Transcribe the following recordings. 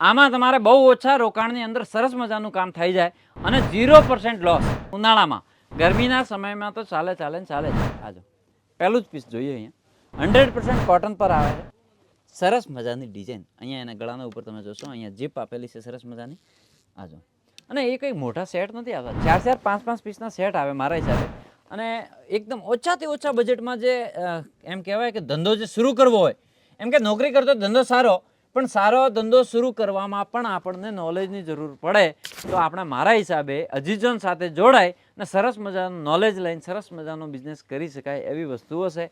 આમાં તમારે બહુ ઓછા રોકાણની અંદર સરસ મજાનું કામ થઈ જાય અને ઝીરો પર્સન્ટ લોસ ઉનાળામાં. ગરમીના સમયમાં તો ચાલે ચાલે ચાલે જ. આજો પહેલું જ પીસ જોઈએ અહીંયા. હંડ્રેડ પર્સન્ટ કોટન પર આવે છે. સરસ મજાની ડિઝાઇન અહીંયા એના ગળાના ઉપર તમે જોશો, અહીંયા જીપ આપેલી છે સરસ મજાની. આજો અને એ કંઈ મોટા સેટ નથી આવતા. ચાર ચાર, પાંચ પાંચ પીસના સેટ આવે મારા હિસાબે. અને એકદમ ઓછાથી ઓછા બજેટમાં જે એમ કહેવાય કે ધંધો જે શરૂ કરવો હોય, એમ કે નોકરી કરતો ધંધો સારો પણ સારો ધંધો શરૂ કરવામાં પણ આપણને નોલેજની જરૂર પડે. તો આપણે મારા હિસાબે અજીજન સાથે જોડાય ને સરસ મજાનું નોલેજ લઈને સરસ મજાનો બિઝનેસ કરી શકાય એવી વસ્તુઓ છે.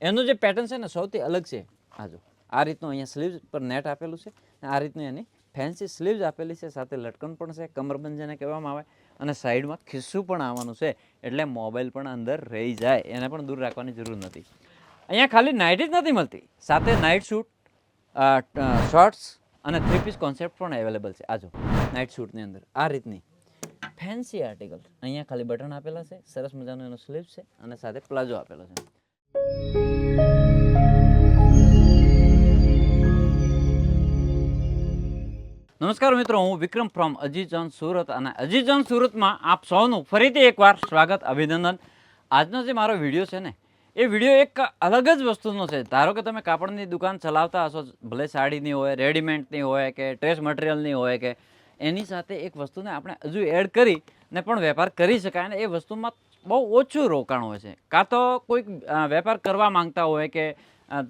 એનું જે પેટર્ન છે ને સૌથી અલગ છે. આ જો, આ રીતનું અહીંયા સ્લીવ્સ પર નેટ આપેલું છે. અને આ રીતની એની ફેન્સી સ્લીવ્સ આપેલી છે. સાથે લટકન પણ છે, કમરબંધ જેને કહેવામાં આવે. અને સાઈડમાં ખિસ્સું પણ આવવાનું છે. એટલે મોબાઈલ પણ અંદર રહી જાય. એને પણ દૂર રાખવાની જરૂર નથી. અહીંયા ખાલી નાઇટ જ નથી મળતી. સાથે નાઇટ શૂટ શોર્ટ્સ અને થ્રી પીસ કોન્સેપ્ટ પણ અવેલેબલ છે. આજો નાઇટ શૂટની અંદર. આ રીતની. ફેન્સી આર્ટિકલ અહીંયા ખાલી બટન આપેલા છે, સરસ મજાનો એનો સ્લીવ છે અને સાથે પ્લાઝો આપેલો છે. નમસ્કાર મિત્રો, હું વિક્રમ ફ્રોમ અજીજન સુરત અને અજીજન સુરતમાં આપ સૌનું ફરીથી એકવાર સ્વાગત, અભિનંદન. આજનો જે મારો વીડિયો છે ને એ વીડિયો એક અલગ જ વસ્તુનો છે. ધારો કે તમે કાપડની દુકાન ચલાવતા હશો, ભલે સાડીની હોય, રેડીમેડની હોય કે ડ્રેસ મટીરિયલની હોય કે, એની સાથે એક વસ્તુને આપણે હજુ એડ કરી ને પણ વેપાર કરી શકાય અને એ વસ્તુમાં બહુ ઓછું રોકાણ હોય છે. કાં તો કોઈક વેપાર કરવા માંગતા હોય કે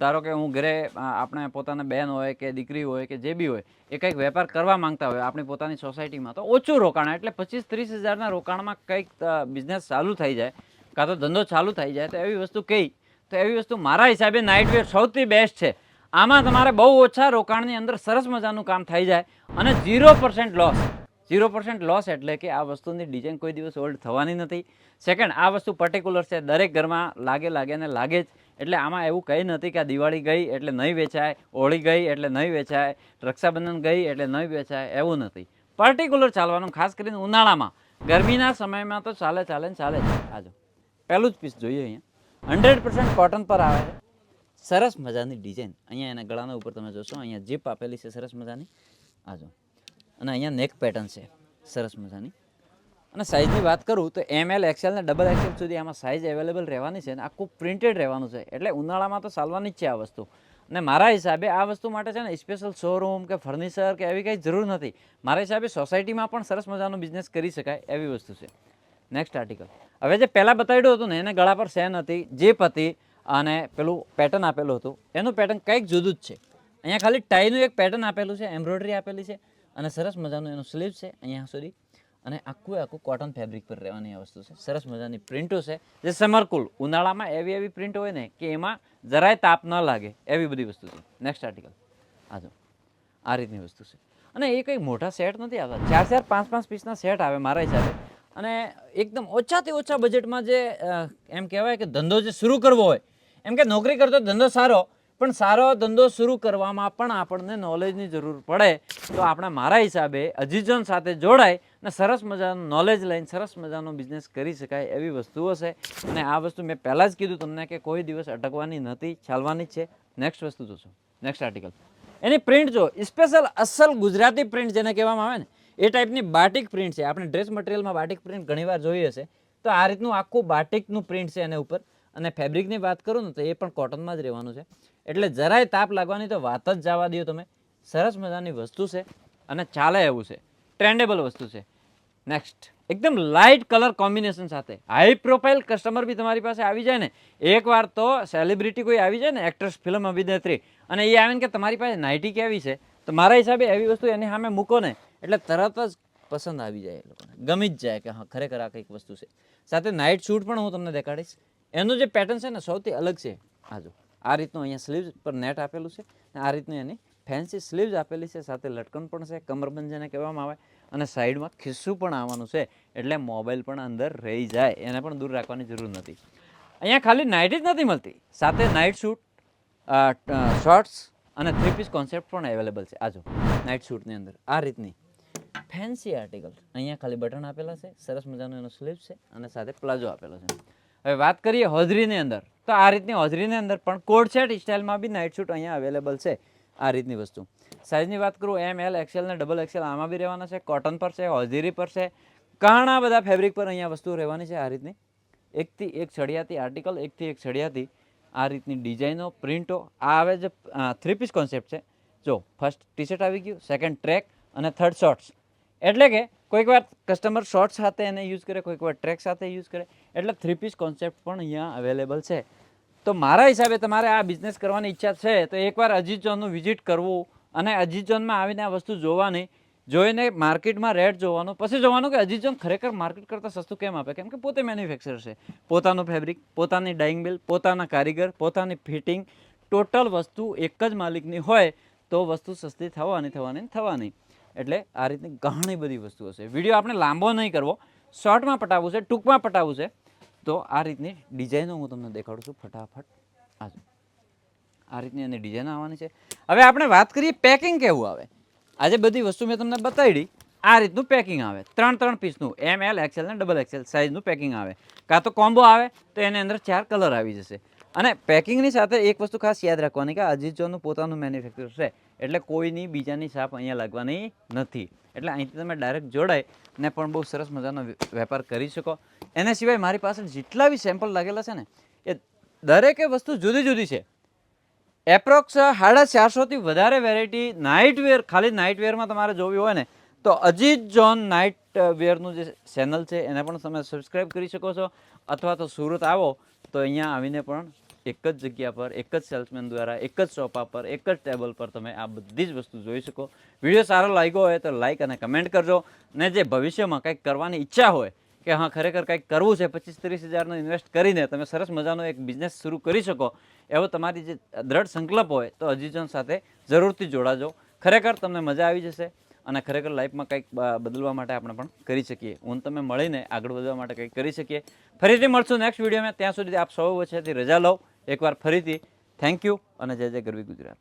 ધારો કે હું ઘરે આપણે પોતાના બેન હોય કે દીકરી હોય કે જે બી હોય, એ કંઈક વેપાર કરવા માંગતા હોય, આપણી પોતાની સોસાયટીમાં તો ઓછું રોકાણ એટલે પચીસ ત્રીસ હજારના રોકાણમાં કંઈક બિઝનેસ ચાલુ થઈ જાય. કાં તો ધંધો ચાલુ થઈ જાય તો એવી વસ્તુ કહી તો એવી વસ્તુ મારા હિસાબે નાઇટ વેર સૌથી બેસ્ટ છે. આમાં તમારે બહુ ઓછા રોકાણની અંદર સરસ મજાનું કામ થઈ જાય અને zero percent loss zero percent loss એટલે કે આ વસ્તુની ડિઝાઇન કોઈ દિવસ ઓલ્ડ થવાની નથી. સેકન્ડ આ વસ્તુ પર્ટિક્યુલર છે, દરેક ઘરમાં લાગે લાગે ને લાગે જ. એટલે આમાં એવું કંઈ નથી કે આ દિવાળી ગઈ એટલે નહીં વેચાય, હોળી ગઈ એટલે નહીં વેચાય, રક્ષાબંધન ગઈ એટલે નહીં વેચાય, એવું નથી. પર્ટિક્યુલર ચાલવાનું, ખાસ કરીને ઉનાળામાં. ગરમીના સમયમાં તો ચાલે ચાલે ને ચાલે જ. આજો પહેલું જ પીસ જોઈએ અહીંયા. હંડ્રેડ પર્સન્ટ કોટન પર આવે છે. સરસ મજાની ડિઝાઇન અહીંયા એના ગળાના ઉપર તમે જોશો, અહીંયા જીપ આપેલી છે સરસ મજાની. આજો અને અહીંયા નેક પેટર્ન છે. સરસ મજાની. અને સાઇઝની વાત કરું તો એમ એલ એક્સેલ ને ડબલ એક્સેલ સુધી આમાં સાઇઝ અવેલેબલ રહેવાની છે અને આખું પ્રિન્ટેડ રહેવાનું છે. એટલે ઉનાળામાં તો ચાલવાની જ છે આ વસ્તુ. અને મારા હિસાબે આ વસ્તુ માટે છે ને સ્પેશિયલ શોરૂમ કે ફર્નિચર કે એવી કંઈ જરૂર નથી. મારા હિસાબે સોસાયટીમાં પણ સરસ મજાનો બિઝનેસ કરી શકાય એવી વસ્તુ છે. નેક્સ્ટ આર્ટિકલ હવે જે પહેલાં બતાવ્યું હતું ને, એને ગળા પર સેન હતી, જીપ હતી અને પેલું પેટર્ન આપેલું હતું. એનું પેટર્ન કંઈક જુદું જ છે. અહીંયા ખાલી ટાઈનું એક પેટર્ન આપેલું છે એમ્બ્રોઇડરી આપેલી છે અને સરસ મજાનું એનું સ્લીવ છે, અહીંયા સુધી અને આખું આખું કોટન ફેબ્રિક પર રહેવાની આ વસ્તુ છે. સરસ મજાની પ્રિન્ટો છે, જે સમરકુલ, ઉનાળામાં એવી એવી પ્રિન્ટ હોય ને કે એમાં જરાય તાપ ન લાગે, એવી બધી વસ્તુ છે. નેક્સ્ટ આર્ટિકલ આજો આ રીતની વસ્તુ છે. અને એ કંઈ મોટા સેટ નથી આવતા. ચાર ચાર પાંચ પાંચ પીસના સેટ આવે મારા હિસાબે. અને એકદમ ઓછાથી ઓછા બજેટમાં જે એમ કહેવાય કે ધંધો જે શરૂ કરવો હોય, એમ કે નોકરી કરતો ધંધો સારો, પણ સારો ધંધો શરૂ કરવામાં પણ આપણને નોલેજની જરૂર પડે. તો આપણે મારા હિસાબે અજીજન સાથે જોડાય ને સરસ મજાનું નોલેજ લઈને સરસ મજાનો બિઝનેસ કરી શકાય એવી વસ્તુઓ છે. અને આ વસ્તુ મેં પહેલાં જ કીધું તમને કે કોઈ દિવસ અટકવાની નથી, ચાલવાની છે. નેક્સ્ટ વસ્તુ જોશો. નેક્સ્ટ આર્ટિકલ એની પ્રિન્ટ જો સ્પેશિયલ અસલ ગુજરાતી પ્રિન્ટ જેને કહેવામાં આવે ને એ ટાઈપની બાટિક પ્રિન્ટ છે. આપણે ડ્રેસ મટીરિયલમાં બાટિક પ્રિન્ટ ઘણીવાર જોઈએ છે. તો આ રીતનું આખું બાટિકનું પ્રિન્ટ છે એના ઉપર. અને ફેબ્રિકની વાત કરું ને તો એ પણ કોટનમાં જ રહેવાનું છે. એટલે જરાય તાપ લાગવાની તો વાત જ જવા દો તમે. સરસ મજાની વસ્તુ છે અને ચાલે એવું છે. ટ્રેન્ડેબલ વસ્તુ છે. નેક્સ્ટ એકદમ લાઇટ કલર કોમ્બિનેશન સાથે. હાઈ પ્રોફાઇલ કસ્ટમર બી તમારી પાસે આવી જાય ને, એકવાર તો સેલિબ્રિટી કોઈ આવી જાય ને એક્ટ્રેસ ફિલ્મ અભિનેત્રી, અને એ આવીને કે તમારી પાસે નાઇટી કેવી છે? તો મારા હિસાબે એવી વસ્તુ એની સામે મૂકો ને એટલે તરત જ પસંદ આવી જાય એ લોકોને. ગમી જ જાય કે હા, ખરેખર આ કંઈક વસ્તુ છે. સાથે નાઇટ શૂટ પણ હું તમને દેખાડીશ. એનું જે પેટર્ન છે ને, સૌથી અલગ છે. આ જો, આ રીતનું અહીંયા સ્લીવ્સ પર નેટ આપેલું છે આ રીતની એની ફેન્સી સ્લીવ્સ આપેલી છે. સાથે લટકન પણ છે, કમરબંધ જેને કહેવામાં આવે. અને સાઈડમાં ખિસ્સું પણ આવવાનું છે, એટલે મોબાઈલ પણ અંદર રહી જાય. એને પણ દૂર રાખવાની જરૂર નથી. અહીંયા ખાલી નાઇટ જ નથી મળતી. સાથે નાઇટ શૂટ શોર્ટ્સ અને થ્રી પીસ કોન્સેપ્ટ પણ અવેલેબલ છે. આજો નાઇટ શૂટની અંદર. આ રીતની. ફેન્સી આર્ટિકલ અહીંયા ખાલી બટન આપેલા છે, સરસ મજાનો એનો સ્લીવ છે અને સાથે પ્લાઝો આપેલો છે. હવે વાત કરીએ હોજરીની અંદર. તો આ રીતની હોજરીની અંદર પણ કોડ સેટ સ્ટાઇલમાં બી નાઇટ શૂટ અહીંયા અવેલેબલ છે આ રીતની વસ્તુ. સાઇઝની વાત કરું એમ એલ એક્સેલ ને ડબલ એક્સેલ આમાં બી રહેવાના છે કોટન પર છે, હોજરી પર છે. ઘણા બધા ફેબ્રિક પર અહીંયા વસ્તુ રહેવાની છે આ રીતની. એકથી એક ચડિયાતી આર્ટિકલ એકથી એક ચડિયાતી આ રીતની ડિઝાઇનો પ્રિન્ટો આ આવે જે થ્રી પીસ કોન્સેપ્ટ છે. જો ફર્સ્ટ ટી શર્ટ આવી ગયું સેકન્ડ ટ્રેક અને થર્ડ શોર્ટ્સ એટલે કે કોઈક વાર કસ્ટમર શોર્ટ સાથે એને યુઝ કરે, કોઈક વાર ટ્રેક સાથે યુઝ કરે. એટલે થ્રી પીસ કોન્સેપ્ટ પણ અહીંયા અવેલેબલ છે. તો મારા હિસાબે તમારે આ બિઝનેસ કરવાની ઈચ્છા છે, તો એકવાર અજીત જોનનું વિઝિટ કરવું અને અજીત જોનમાં આવીને આ વસ્તુ જોવાની, જોઈને માર્કેટમાં રેટ જોવાનું, પછી જોવાનું કે અજીત જોન ખરેખર માર્કેટ કરતાં સસ્તું કેમ આપે? કેમ કે પોતે મેન્યુફેક્ચર છે. પોતાનું ફેબ્રિક પોતાની ડાઇંગ બિલ પોતાના કારીગર, પોતાની ફિટિંગ ટોટલ વસ્તુ એક જ માલિકની હોય તો વસ્તુ સસ્તી થવાની થવાની થવાની. એટલે આ રીતની ઘણી બધી વસ્તુઓ છે. વીડિયો આપણે લાંબો નહીં કરવો. શોર્ટમાં પટાવવું છે, ટૂંકમાં પટાવવું છે. તો આ રીતની ડિઝાઇનો હું તમને દેખાડું છું ફટાફટ. આ આ રીતની એની ડિઝાઇન આવવાની છે. હવે આપણે વાત કરીએ પેકિંગ કેવું આવે. આજે બધી વસ્તુ મેં તમને બતાવી આ રીતનું પેકિંગ આવે. ત્રણ ત્રણ પીસનું. એમ, એલ એક્સેલ ને ડબલ એક્સેલ સાઇઝનું પેકિંગ આવે. કાં તો કોમ્બો આવે, તો એની અંદર ચાર કલર આવી જશે. અને પેકિંગની સાથે એક વસ્તુ ખાસ યાદ રાખવાની કે અજીત જોનું પોતાનું મેન્યુફેક્ચર છે. એટલે કોઈની બીજાની છાપ અહીંયા લાગવાની નથી. એટલે અહીંથી તમે ડાયરેક્ટ જોડાય ને પણ બહુ સરસ મજાનો વેપાર કરી શકો. એના સિવાય મારી પાસે જેટલા બી સેમ્પલ લાગેલા છે ને, એ દરેકે વસ્તુ જુદી જુદી છે. એપ્રોક્સ સાડા ચારસોથી વધારે વેરાયટી નાઇટ વેર ખાલી નાઇટ વેરમાં તમારે જોવી હોય ને, તો અજીત જોન નાઇટ વેરનું જે ચેનલ છે, એને પણ તમે સબસ્ક્રાઈબ કરી શકો છો. અથવા તો સુરત આવો, તો અહીંયા આવીને પણ એક જ જગ્યા પર, એક જ સેલ્સમેન દ્વારા, એક જ સોફા પર, એક જ ટેબલ પર તમે આ બધી જ વસ્તુ જોઈ શકો. વીડિયો સારો લાગ્યો હોય તો લાઇક અને કમેન્ટ કરજો. ને જે ભવિષ્યમાં કંઈક કરવાની ઈચ્છા હોય કે હા, ખરેખર કંઈક કરવું છે, પચીસ ત્રીસ હજારનો ઇન્વેસ્ટ કરીને તમે સરસ મજાનો એક બિઝનેસ શરૂ કરી શકો. એવો તમારી જે દ્રઢ સંકલ્પ હોય તો અજીજન સાથે જરૂરથી જોડાજો. ખરેખર તમને મજા આવી જશે અને ખરેખર લાઈફમાં કંઈક બદલવા માટે આપણે પણ કરી શકીએ. હું તમે મળીને આગળ વધવા માટે કંઈક કરી શકીએ. ફરીથી મળશું નેક્સ્ટ વિડીયોમાં ત્યાં સુધી આપ સૌ વચ્ચેથી રજા લો. એકવાર ફરીથી થેન્ક યુ અને જય જય ગરવી ગુજરાત.